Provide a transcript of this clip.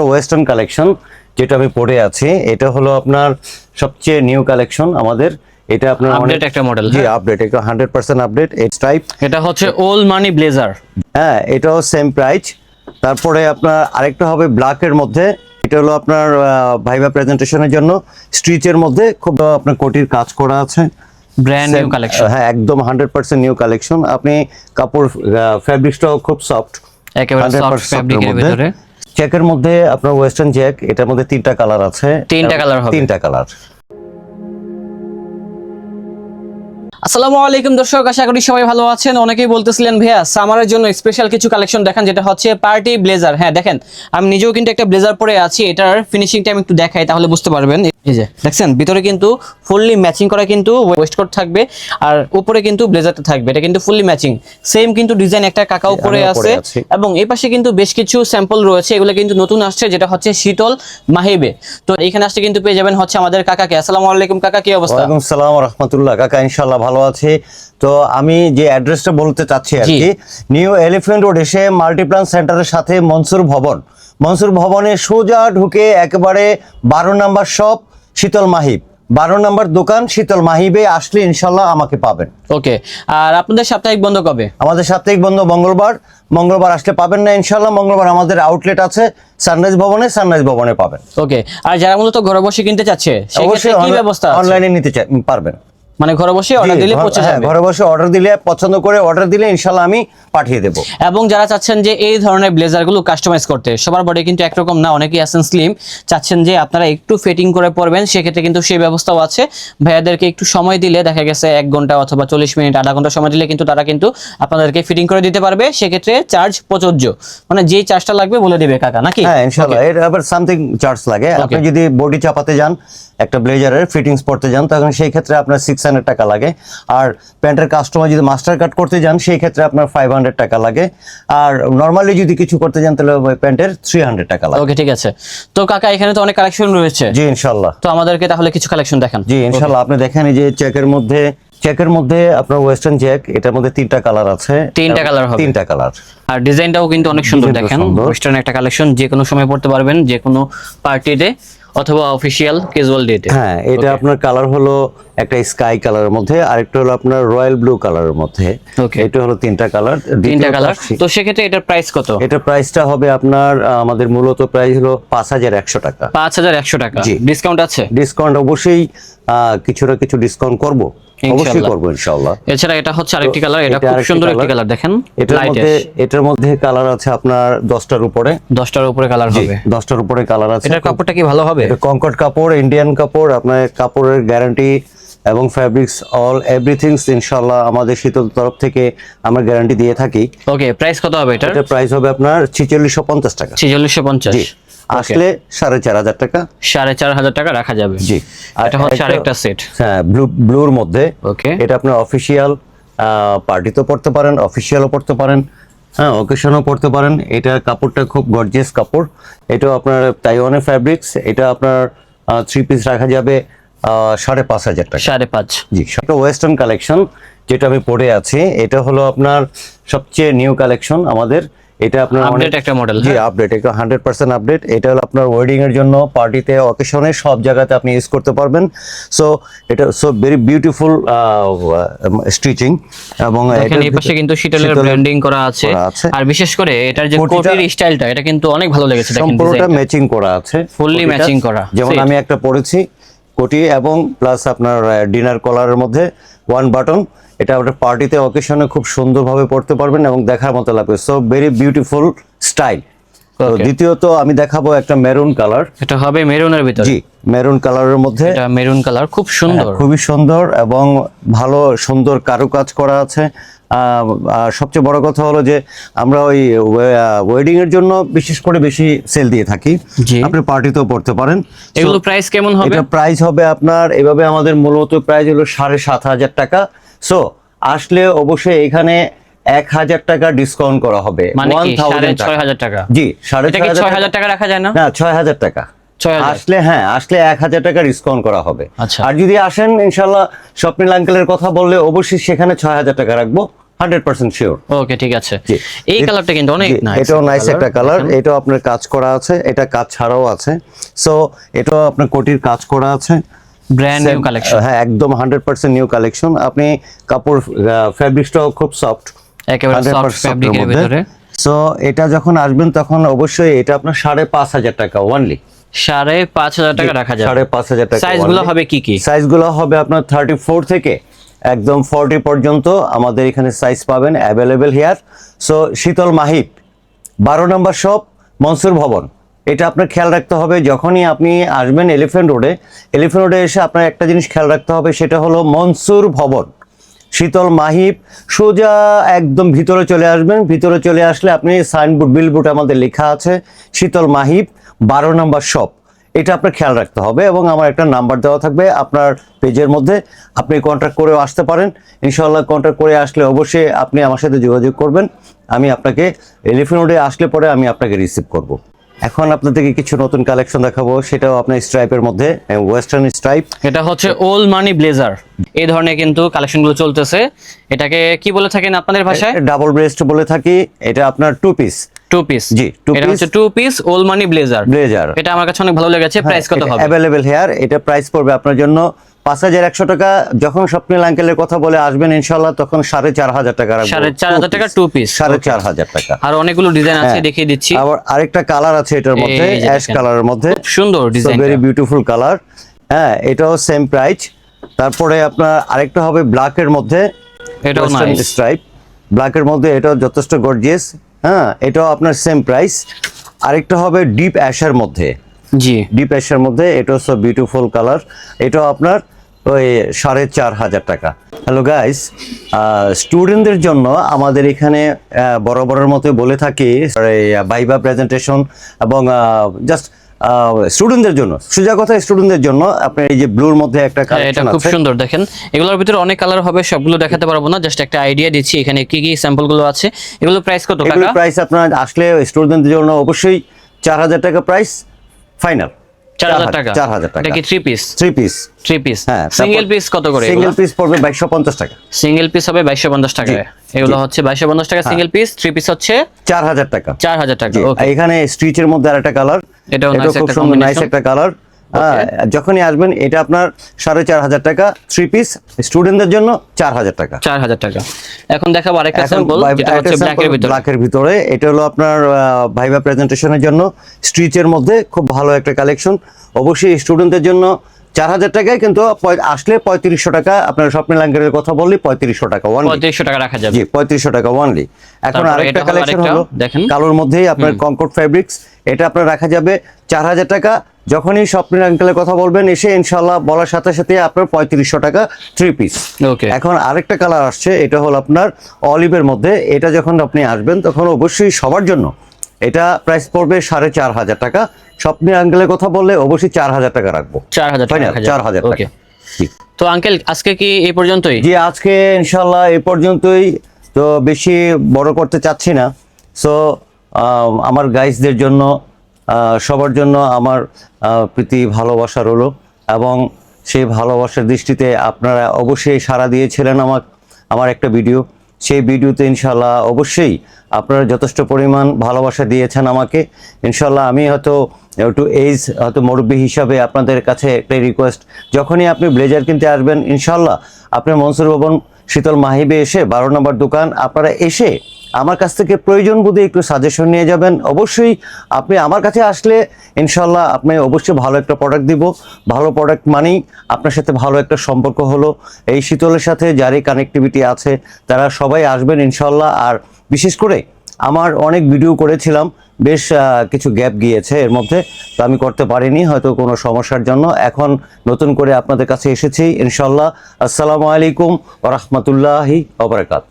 একটা western collection যেটা আমি পরে আছি। এটা হলো আপনার সবচেয়ে নিউ কালেকশন আমাদের। এটা আপনার অনেক- একটা model, জি হ্যাঁ। আপডেট এটা hundred percent update H type এটা হচ্ছে ওল্ড মানি ব্লেজার হ্যাঁ এটাও সেম প্রাইস তারপরে আপনার আরেকটা হবে ব্ল্যাকের মধ্যে। এটা হলো আপনার ভাইবা প্রেজেন্টেশনের জন্য। স্টিচের মধ্যে খুব আপনার কোটির কাজ করা আছে। ব্র্যান্ড নিউ কালেকশন হ্যাঁ একদম হান্ড্রেড পার্সেন্ট নিউ কালেকশন আপনি কাপড় ফ্যাব্রিক্সটাও খুব সফট একেবারে সফট ফ্যাব্রিকের ভিতরে। চেকের মধ্যে আপনার ওয়েস্টার্ন চেক এটার মধ্যে তিনটা কালার আছে। তিনটা কালার হবে। তিনটা কালার আসসালামু আলাইকুম দর্শক আশা করি সবাই ভালো আছেন। অনেকেই বলতেছিলেন ভাইয়া সামারের জন্য স্পেশাল কিছু কালেকশন দেখান যেটা হচ্ছে পার্টি ব্লেজার হ্যাঁ দেখেন আমি নিজেও কিন্তু একটা ব্লেজার পরে আছি এটার ফিনিশিংটা আমি একটু দেখাই তাহলে বুঝতে পারবেন। এই যে দেখছেন? ভিতরে কিন্তু ফুললি ম্যাচিং করা কিন্তু ওয়েস্ট কোট থাকবে আর উপরে কিন্তু ব্লেজারটা থাকবে। এটা কিন্তু ফুললি ম্যাচিং সেম কিন্তু ডিজাইন একটা কাকা উপরে আছে এবং এই পাশে কিন্তু বেশ কিছু স্যাম্পল রয়েছে। এগুলো কিন্তু নতুন আসছে যেটা হচ্ছে শীতল মাহিবে। তো এখানে আসতে কিন্তু পেয়ে যাবেন হচ্ছে আমাদের কাকাকে। আসসালামু আলাইকুম কাকা কি অবস্থা? ওয়ালাইকুম সালাম রহমতুল্লাহ। কাকা ইনশাল্লাহ ভালো আছে। তো আমি যে অ্যাড্রেসটা বলতে চাচ্ছি আর কি নিউ এলিফ্যান্ট রোড এসে মাল্টিপ্লান সেন্টারের সাথে মনসুর ভবন। মনসুর ভবনে সোজা ঢুকে একেবারে বারো নাম্বার শপ শীতল মাহিব। বারো নম্বর দোকান শীতল মাহিবে আসলে ইনশাল্লাহ আমাকে পাবেন। ওকে আর আপনাদের সাপ্তাহিক বন্ধ কবে? আমাদের সাপ্তাহিক বন্ধ মঙ্গলবার। মঙ্গলবার আসলে পাবেন না ইনশাল্লাহ মঙ্গলবার আমাদের আউটলেট আছে সানরাইজ ভবনে সানরাইজ ভবনে পাবেন। ওকে আর যারা মূলত ঘরে বসে কিনতে চাচ্ছে অবশ্যই কি ব্যবস্থা অনলাইনে নিতে চাই পারবেন। মানে ঘরে বসে অর্ডার দিলে পৌঁছে হ্যাঁ, যাবে। ঘরে বসে অর্ডার দিলে পছন্দ করে অর্ডার দিলে ইনশাল্লাহ আমি পাঠিয়ে দেবো। এবং যারা চাচ্ছেন যে এই ধরনের ব্লেজারগুলো কাস্টমাইজ করতে সবার বডি কিন্তু একরকম না অনেকেই আছেন স্লিম চাচ্ছেন যে আপনারা একটু ফিটিং করে পরবেন সেক্ষেত্রে কিন্তু সেই ব্যবস্থাও আছে। ভাইয়াদেরকে একটু সময় দিলে দেখা গেছে এক ঘণ্টা অথবা চল্লিশ মিনিট আধা ঘণ্টা সময় দিলে কিন্তু তারা কিন্তু আপনাদেরকে ফিটিং করে দিতে পারবে সেক্ষেত্রে চার্জ প্রযোজ্য। মানে যেই চার্জটা লাগবে বলে দিবে কাকা নাকি? হ্যাঁ ইনশাল্লাহ এর আবার সামথিং চার্জ লাগে। আপনি যদি বডি চাপাতে যান একটা ব্লেজারের ফিটিংস পড়তে যান তখন সেই ক্ষেত্রে আপনার সিক্স হান্ড্রেড টাকা লাগে। আর প্যান্টের কাস্টমার যদি মাস্টার কাট করতে যান সেই ক্ষেত্রে আপনার ফাইভ হান্ড্রেড টাকা লাগে। আর নর্মালি যদি কিছু করতে যান তাহলে প্যান্টের থ্রি হান্ড্রেড টাকা লাগে। ওকে ঠিক আছে। তো কাকা এখানে তো অনেক কালেকশন রয়েছে। জি ইনশাল্লাহ তো আমাদেরকে তাহলে কিছু কালেকশন দেখান। জি ইনশাল্লাহ আপনি দেখেন যে চেকের মধ্যে চেকের মধ্যে আপনার ওয়েস্টার্ন চেক এটার মধ্যে তিনটা কালার আছে। তিনটা কালার হবে। তিনটা কালার আর ডিজাইনটাও কিন্তু অনেক সুন্দর দেখেন। ওয়েস্টার্ন একটা কালেকশন যে কোনো সময় পড়তে পারবেন যে কোনো পার্টিতে অথবা অফিসিয়াল ক্যাজুয়াল ডেতে হ্যাঁ এটা আপনার কালার হলো একটা স্কাই কালারের মধ্যে আরেকটা হলো আপনার রয়্যাল ব্লু কালারের মধ্যে। ওকে এটা হলো তিনটা কালার তিনটা কালার তো সেক্ষেত্রে এটার প্রাইস কত? এটা প্রাইসটা হবে আপনার আমাদের মূলত প্রাইস হলো পাঁচ হাজার একশো টাকা। পাঁচ হাজার একশো টাকা। ডিসকাউন্ট আছে? ডিসকাউন্ট অবশ্যই আহ, কিছু না কিছু ডিসকাউন্ট করব। অবশ্যই ইনশাআল্লাহ। এছাড়া এটা হচ্ছে আরেকটি কালার এটা খুব সুন্দর একটি কালার দেখেন এটার মধ্যে এটার মধ্যে কালার আছে আপনার উপরে। উপরে কালার হবে। উপরে কালার আছে। এটার কাপড়টা কি ভালো হবে? এটা কঙ্কট কাপড় ইন্ডিয়ান কাপড় আপনার কাপড়ের গ্যারান্টি এবং ফ্যাব্রিক্স অল এভরিথিংস ইনশাল্লাহ আমাদের শীতল তরফ থেকে আমরা গ্যারান্টি দিয়ে থাকি। ওকে প্রাইস কত হবে এটা প্রাইস হবে আপনার ছিচল্লিশশো পঞ্চাশ টাকা। ছেচল্লিশশো পঞ্চাশ। জি। আসলে সাড়ে চার হাজার টাকা। সাড়ে চার হাজার টাকা রাখা যাবে। জি। এটা হচ্ছে আরেকটা সেট হ্যাঁ ব্লু ব্লুর মধ্যে। ওকে এটা আপনার অফিসিয়াল পার্টিতেও পড়তে পারেন অফিসিয়ালও পড়তে পারেন হ্যাঁ অকেশনও পড়তে পারেন। এটা কাপড়টা খুব গর্জিয়াস কাপড়। এটাও আপনার তাইওয়ানের ফ্যাব্রিক্স এটা আপনার থ্রি পিস রাখা যাবে সাড়ে পাঁচ হাজার টাকা। সাড়ে পাঁচ। জি একটা ওয়েস্টার্ন কালেকশন যেটা আমি পরে আছি। এটা হলো আপনার সবচেয়ে নিউ কালেকশন আমাদের এটা আপনার অনেক- একটা model, জি হ্যাঁ? আপডেট এটা হান্ড্রেড পার্সেন্ট আপডেট এটা হলো আপনার ওয়েডিং এর জন্য পার্টিতে অকেশনে সব জায়গাতে আপনি ইউজ করতে পারবেন সো এটা সো ভেরি বিউটিফুল স্টিচিং এবং এটার এই পাশে কিন্তু শীতলের ব্র্যান্ডিং করা আছে আর বিশেষ করে এটার যে কোটির স্টাইলটা এটা কিন্তু অনেক ভালো লেগেছে দেখেন সম্পূর্ণটা ম্যাচিং করা আছে কোটিটা। matching করা। যেমন আমি একটা পরেছি কোটি এবং প্লাস আপনার ডিনার কলারের মধ্যে ওয়ান বাটন এটা আপনার পার্টিতে অকেশনে খুব সুন্দরভাবে পড়তে পারবেন এবং দেখার মতো লাগবে। সো ভেরি বিউটিফুল স্টাইল তো দ্বিতীয়ত আমি দেখাবো একটা মেরুন কালার। এটা হবে মেরুনের ভিতরে। জি মেরুন কালারের মধ্যে। এটা মেরুন কালার খুব সুন্দর। খুবই সুন্দর এবং ভালো সুন্দর কারুকাজ করা আছে। সবচেয়ে বড় কথা হলো যে আমরা ওই ওয়েডিং এর জন্য বিশেষ করে বেশি সেল দিয়ে থাকি। আপনি পার্টিতেও পড়তে পারেন। এগুলো প্রাইস কেমন হবে? এটা প্রাইস হবে আপনার এভাবে আমাদের মূলত প্রাইস হলো সাড়ে সাত হাজার টাকা। সো আসলে অবশ্যই এখানে এক হাজার টাকা ডিসকাউন্ট করা হবে। মানে কি 1000 সাড়ে। ছয় হাজার টাকা? জি সাড়ে এটা ছয় হাজার টাকা। রাখা যায় না? না ছয় হাজার টাকা। আসলে হ্যাঁ আসলে এক হাজার টাকা ডিসকাউন্ট করা হবে। আচ্ছা। আর যদি আসেন ইনশাল্লাহ স্বপ্নিল আঙ্কেলের কথা বললে অবশ্যই সেখানে ছয় হাজার টাকা রাখব হান্ড্রেড পার্সেন্ট শিওর ওকে ঠিক আছে। এই কালারটা কিন্তু অনেক নাইস এটাও নাইস একটা কালার এটাও আপনার কাজ করা আছে এটা কাজ ছাড়াও আছে। সো এটাও আপনার কোটির কাজ করা আছে। ব্র্যান্ড নিউ কালেকশন হ্যাঁ একদম হান্ড্রেড পার্সেন্ট নিউ কালেকশন আপনি কাপড় ফ্যাব্রিক্সটাও খুব সফট একেবারে সফট ফ্যাব্রিকের ভিতরে। সো এটা যখন আসবেন তখন অবশ্যই এটা আপনার সাড়ে পাঁচ হাজার টাকা ওয়ানলি সাড়ে পাঁচ হাজার টাকা রাখা যাবে। সাড়ে পাঁচ হাজার টাকা সাইজগুলো হবে কি কি? সাইজগুলো হবে আপনার থার্টি ফোর থেকে একদম ফর্টি পর্যন্ত। আমাদের এখানে সাইজ পাবেন অ্যাভেলেবেল হেয়ার সো শীতল মাহিব বারো নম্বর শপ মনসুর ভবন। এটা আপনার খেয়াল রাখতে হবে যখনই আপনি আসবেন এলিফ্যান্ট রোডে এলিফ্যান্ট রোডে এসে আপনার একটা জিনিস খেয়াল রাখতে হবে সেটা হলো মনসুর ভবন। শীতল মাহিব সোজা একদম ভিতরে চলে আসবেন। ভিতরে চলে আসলে আপনি সাইনবোর্ড বিলবোর্ড আমাদের লেখা আছে, শীতল মাহিব বারো নম্বর শপ এটা আপনার খেয়াল রাখতে হবে এবং আমার একটা নাম্বার দেওয়া থাকবে আপনার পেজের মধ্যে। আপনি কন্ট্যাক্ট করেও আসতে পারেন। ইনশাল্লাহ কন্ট্যাক্ট করে আসলে অবশ্যই আপনি আমার সাথে যোগাযোগ করবেন। আমি আপনাকে এলিফেন্ট রোডে আসলে পরে আমি আপনাকে রিসিভ করব। এখন আপনাদেরকে কিছু নতুন কালেকশন দেখাবো। সেটাও আপনার স্ট্রাইপের মধ্যে ওয়েস্টার্ন স্ট্রাইপ এটা হচ্ছে ওল্ড মানি ব্লেজার এই ধরনের কিন্তু কালেকশনগুলো চলতেছে। এটাকে কি বলে থাকেন আপনাদের ভাষায়? ডাবল ব্রেস্ট বলে থাকি। এটা আপনার টু পিস টু পিস জি, এটা piece। হচ্ছে two piece old money blazer blazer এটা আমার কাছে অনেক ভালো লেগেছে প্রাইস কত হবে? অ্যাভেলেবেল হেয়ার এটা প্রাইস পড়বে আপনার জন্য পাঁচ হাজার একশো টাকা। যখন স্বপ্নিল আঙ্কেলের কথা বলে আসবেন ইনশাল্লাহ তখন সাড়ে চার হাজার টাকা সাড়ে চার হাজার টাকা piece। two সাড়ে চার হাজার টাকা। আর অনেকগুলো ডিজাইন আছে হ্যাঁ। দেখিয়ে দিচ্ছি। আবার আরেকটা কালার আছে এটার মধ্যে অ্যাশ কালারের মধ্যে। সুন্দর ডিজাইন ভেরি বিউটিফুল কালার হ্যাঁ এটাও সেম প্রাইস তারপরে আপনার আরেকটা হবে ব্ল্যাকের মধ্যে এটাও নাইস স্ট্রাইপ ব্ল্যাকের মধ্যে এটাও যথেষ্ট গর্জিয়াস হ্যাঁ এটাও আপনার সেম প্রাইস আরেকটা হবে ডিপ অ্যাশের মধ্যে। জি। ডিপ অ্যাশের মধ্যে এটা হচ্ছে বিউটিফুল কালার এটাও আপনার ওই সাড়ে চার হাজার টাকা। হ্যালো গাইস স্টুডেন্টদের জন্য আমাদের এখানে বড় বরাবরের মতো বলে থাকি বাইবা প্রেজেন্টেশন এবং জাস্ট স্টুডেন্টদের জন্য সোজা কথা স্টুডেন্টদের জন্য আপনার এই যে ব্লুর মধ্যে একটা হ্যাঁ, এটা খুব সুন্দর দেখেন। এগুলোর ভিতরে অনেক কালার হবে সবগুলো দেখাতে পারব না জাস্ট একটা আইডিয়া দিচ্ছি এখানে কি কি স্যাম্পলগুলো আছে। এগুলো প্রাইস কত এগুলোর টাকা প্রাইস আপনার আসলে স্টুডেন্টদের জন্য অবশ্যই চার হাজার টাকা প্রাইস ফাইনাল চার হাজার টাকা। চার হাজার টাকা। এটা কি পিস পিস পিস হ্যাঁ সিঙ্গেল পিস কত করে সিঙ্গেল পিস পড়বে বাইশশো পঞ্চাশ টাকা। সিঙ্গেল পিস হবে বাইশশো পঞ্চাশ টাকা। এগুলো হচ্ছে বাইশশো পঞ্চাশ টাকা সিঙ্গেল পিস থ্রি পিস হচ্ছে চার হাজার টাকা। চার হাজার টাকা জি, ওকে এখানে স্টিচের মধ্যে আরেকটা কালার এটা খুব সুন্দর নাইস একটা কালার যখনই আসবেন এটা আপনার সাড়ে চার হাজার টাকা থ্রি পিস স্টুডেন্টদের জন্য চার হাজার টাকা। চার হাজার টাকা। এখন দেখাবো আরেকটা স্যাম্পল ব্ল্যাকের ভিতরে। এটা হলো আপনার ভাইবা প্রেজেন্টেশনের জন্য স্ট্রিচের মধ্যে খুব ভালো একটা কালেকশন অবশ্যই স্টুডেন্টদের জন্য চার হাজার টাকায় কিন্তু আসলে পঁয়ত্রিশশো টাকা আপনার স্বপ্ন লাঙ্গের কথা বললি পঁয়ত্রিশশো টাকা ওয়ান পঁয়ত্রিশশো টাকা রাখা যাবে। জি পঁয়ত্রিশশো টাকা ওয়ানলি এখন আরেকটা কালেকশন হলো দেখেন। কালোর মধ্যেই আপনার কনকর্ড ফেব্রিক্স এটা আপনার রাখা যাবে চার হাজার টাকা। যখনই স্বপ্নের আঙ্কেলের কথা বলবেন এসে ইনশাল্লাহ বলার সাথে সাথে আপনার পঁয়ত্রিশশো টাকা থ্রি পিস ওকে এখন আরেকটা কালার আসছে এটা হলো আপনার অলিভের মধ্যে। এটা যখন আপনি আসবেন তখন অবশ্যই সবার জন্য এটা প্রাইস পড়বে সাড়ে চার হাজার টাকা। স্বপ্নের আঙ্কেলের কথা বললে অবশ্যই চার হাজার টাকা রাখব। চার হাজার চার হাজার টাকা। তো আঙ্কেল আজকে কি এই পর্যন্তই? জি আজকে ইনশাল্লাহ এ পর্যন্তই। তো বেশি বড় করতে চাচ্ছি না। সো আমার গাইসদের জন্য সবার জন্য আমার প্রীতি ভালোবাসা রইল। এবং সেই ভালোবাসার দৃষ্টিতে আপনারা অবশ্যই সাড়া দিয়েছিলেন আমার আমার একটা ভিডিও সেই ভিডিওতে ইনশাল্লাহ অবশ্যই আপনারা যথেষ্ট পরিমাণ ভালোবাসা দিয়েছেন আমাকে। ইনশাল্লাহ আমি হয়তো একটু এইজ হয়তো মুরব্বী হিসাবে আপনাদের কাছে একটা রিকোয়েস্ট যখনই আপনি ব্লেজার কিনতে আসবেন ইনশাল্লাহ আপনার মনসুর ভবন শীতল মাহিবে এসে বারো নম্বর দোকান, আপনারা এসে আমার কাছ থেকে প্রয়োজন বোধে একটু সাজেশন নিয়ে যাবেন। অবশ্যই আপনি আমার কাছে আসলে ইনশাল্লাহ আপনি অবশ্যই ভালো একটা প্রোডাক্ট দিব। ভালো প্রোডাক্ট মানেই আপনার সাথে ভালো একটা সম্পর্ক হলো। এই শীতলের সাথে যারই কানেক্টিভিটি আছে, তারা সবাই আসবেন ইনশাল্লাহ আর বিশেষ করে আমার অনেক ভিডিও করেছিলাম, বেশ কিছু গ্যাপ গিয়েছে এর মধ্যে। তো আমি করতে পারিনি, হয়তো কোনো সমস্যার জন্য। এখন নতুন করে আপনাদের কাছে এসেছি ইনশাল্লাহ আসসালামু আলাইকুম ওরহমতুল্লাহি ওবরাকাত